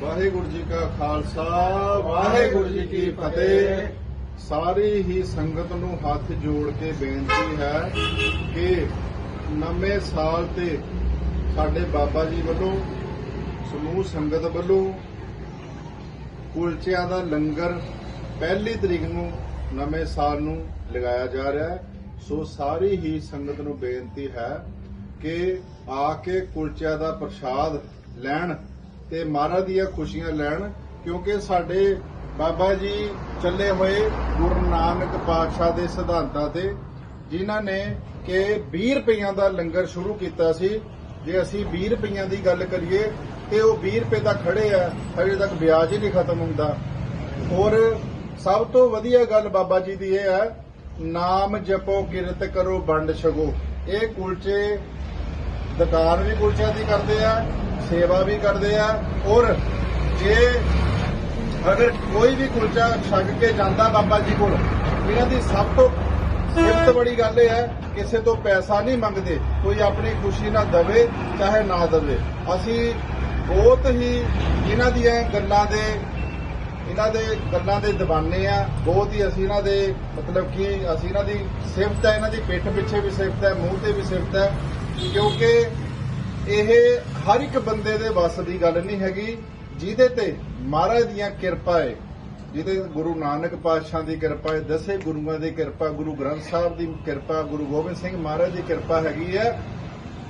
ਵਾਹਿਗੁਰੂ ਜੀ ਕਾ ਖਾਲਸਾ, ਵਾਹਿਗੁਰੂ ਜੀ ਕੀ ਫਤਿਹ। ਸਾਰੀ ਹੀ ਸੰਗਤ ਨੂੰ ਹੱਥ ਜੋੜ ਕੇ ਬੇਨਤੀ ਹੈ ਕਿ ਨਵੇਂ ਸਾਲ ਤੇ ਸਾਡੇ ਬਾਬਾ ਜੀ ਵੱਲੋਂ, ਸਮੂਹ ਸੰਗਤ ਵੱਲੋਂ ਕੁਲਚਿਆਂ ਦਾ ਲੰਗਰ ਪਹਿਲੀ ਤਰੀਕ ਨੂੰ ਨਵੇਂ ਸਾਲ ਨੂੰ ਲਗਾਇਆ ਜਾ ਰਿਹਾ ਹੈ। ਸੋ ਸਾਰੀ ਹੀ ਸੰਗਤ ਨੂੰ ਬੇਨਤੀ ਹੈ ਕਿ ਆ ਕੇ ਕੁਲਚਿਆਂ ਦਾ ਪ੍ਰਸ਼ਾਦ ਲੈਣ ਤੇ ਮਹਾਰਾਜ ਦੀਆਂ ਖੁਸ਼ੀਆਂ ਲੈਣ, ਕਿਉਂਕਿ ਸਾਡੇ ਬਾਬਾ ਜੀ ਚੱਲੇ ਹੋਏ ਗੁਰੂ ਨਾਨਕ ਪਾਤਸ਼ਾਹ ਦੇ ਸਿਧਾਂਤਾਂ ਤੇ, ਜਿਨ੍ਹਾਂ ਨੇ ਕਿ 20 ਰੁਪਈਆਂ ਦਾ ਲੰਗਰ ਸ਼ੁਰੂ ਕੀਤਾ ਸੀ। ਜੇ ਅਸੀਂ 20 ਰੁਪਈਆਂ ਦੀ ਗੱਲ ਕਰੀਏ, ਤੇ ਉਹ 20 ਰੁਪਏ ਦਾ ਖੜੇ ਆ, ਹਜੇ ਤੱਕ ਵਿਆਜ ਹੀ ਨਹੀਂ ਖਤਮ ਹੁੰਦਾ। ਔਰ ਸਭ ਤੋਂ ਵਧੀਆ ਗੱਲ ਬਾਬਾ ਜੀ ਦੀ ਇਹ ਹੈ, ਨਾਮ ਜਪੋ, ਕਿਰਤ ਕਰੋ, ਵੰਡ ਛਕੋ। ਇਹ ਕੁਲਚੇ ਦੁਕਾਨ ਵੀ ਕੁਲਚਿਆਂ ਦੀ ਕਰਦੇ ਆ, ਸੇਵਾ ਵੀ ਕਰਦੇ ਆ, ਔਰ ਜੇ ਅਗਰ ਕੋਈ ਵੀ ਕੁਲਚਾ ਛਕ ਕੇ ਜਾਂਦਾ ਬਾਬਾ ਜੀ ਕੋਲ, ਇਹਨਾਂ ਦੀ ਸਭ ਤੋਂ ਸਿਫਤ ਬੜੀ ਗੱਲ ਇਹ ਹੈ, ਕਿਸੇ ਤੋਂ ਪੈਸਾ ਨਹੀਂ ਮੰਗਦੇ, ਕੋਈ ਆਪਣੀ ਖੁਸ਼ੀ ਨਾਲ ਦਵੇ, ਚਾਹੇ ਨਾ ਦਵੇ। ਅਸੀਂ ਬਹੁਤ ਹੀ ਇਹਨਾਂ ਦੀਆਂ ਗੱਲਾਂ ਦੇ, ਇਹਨਾਂ ਦੇ ਗੱਲਾਂ ਦੇ دیਵਾਨੇ ਆ, ਬਹੁਤ ਹੀ ਅਸੀਂ ਇਹਨਾਂ ਦੇ ਮਤਲਬ ਕਿ ਅਸੀਂ ਇਹਨਾਂ ਦੀ ਸਿਫਤ ਹੈ, ਇਹਨਾਂ ਦੀ ਪਿੱਠ ਪਿੱਛੇ ਵੀ ਸਿਫਤ ਹੈ, ਮੂੰਹ ਤੇ ਵੀ ਸਿਫਤ ਹੈ। ਕਿਉਂਕਿ ਇਹ ਹਰ ਇੱਕ ਬੰਦੇ ਦੇ ਵੱਸ ਦੀ ਗੱਲ ਨਹੀਂ ਹੈਗੀ, ਜਿਹਦੇ ਤੇ ਮਹਾਰਾਜ ਦੀਆਂ ਕਿਰਪਾ ਹੈ ਜਿਹਦੇ ਗੁਰੂ ਨਾਨਕ ਪਾਤਸ਼ਾਹ ਦੀ ਕਿਰਪਾ ਹੈ ਦਸੇ ਗੁਰੂਆਂ ਦੀ ਕਿਰਪਾ, ਗੁਰੂ ਗ੍ਰੰਥ ਸਾਹਿਬ ਦੀ ਕਿਰਪਾ, ਗੁਰੂ ਗੋਬਿੰਦ ਸਿੰਘ ਮਹਾਰਾਜ ਦੀ ਕਿਰਪਾ ਹੈਗੀ ਹੈ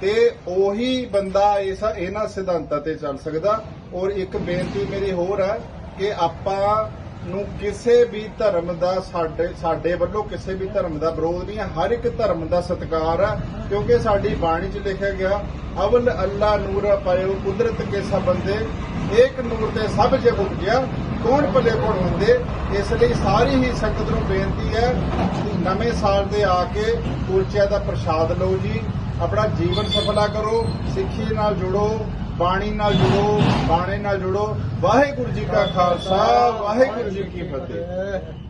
ਤੇ ਉਹੀ ਬੰਦਾ ਇਸ ਇਹਨਾਂ ਸਿਧਾਂਤਾਂ ਤੇ ਚੱਲ ਸਕਦਾ। ਔਰ ਇੱਕ ਬੇਨਤੀ ਮੇਰੀ ਹੋਰ ਹੈ ਕਿ ਆਪਾਂ ਨੂੰ ਕਿਸੇ ਵੀ ਧਰਮ ਦਾ ਸਾਡੇ ਸਾਡੇ ਵੱਲੋਂ ਕਿਸੇ ਵੀ ਧਰਮ ਦਾ ਵਿਰੋਧ ਨਹੀਂ ਹੈ। ਹਰ ਇੱਕ ਧਰਮ ਦਾ ਸਤਿਕਾਰ ਹੈ, ਕਿਉਂਕਿ ਸਾਡੀ ਬਾਣੀ 'ਚ ਲਿਖਿਆ ਗਿਆ, ਅਵਲ ਅੱਲਾ ਨੂਰ ਪਾਇਓ ਕੁਦਰਤ ਕੇ ਸਭ ਬੰਦੇ, ਏਕ ਨੂਰ ਤੇ ਸਭ ਜਗ ਉਪਜਿਆ, ਕੌਣ ਭਲੇ ਕੋਣ ਹੁੰਦੇ ਇਸ ਲਈ ਸਾਰੀ ਹੀ ਸੰਗਤ ਨੂੰ ਬੇਨਤੀ ਹੈ ਕਿ ਨਵੇਂ ਸਾਲ ਤੇ ਆ ਕੇ ਕੁਲਚਿਆਂ ਦਾ ਪ੍ਰਸ਼ਾਦ ਲਓ ਜੀ, ਆਪਣਾ ਜੀਵਨ ਸਫਲਾ ਕਰੋ, ਸਿੱਖੀ ਨਾਲ ਜੁੜੋ ਬਾਣੀ ਨਾਲ ਜੁੜੋ ਬਾਣੇ ਨਾਲ ਜੁੜੋ। ਵਾਹਿਗੁਰੂ ਜੀ ਕਾ ਖਾਲਸਾ ਵਾਹਿਗੁਰੂ ਜੀ ਕੀ ਫਤਿਹ।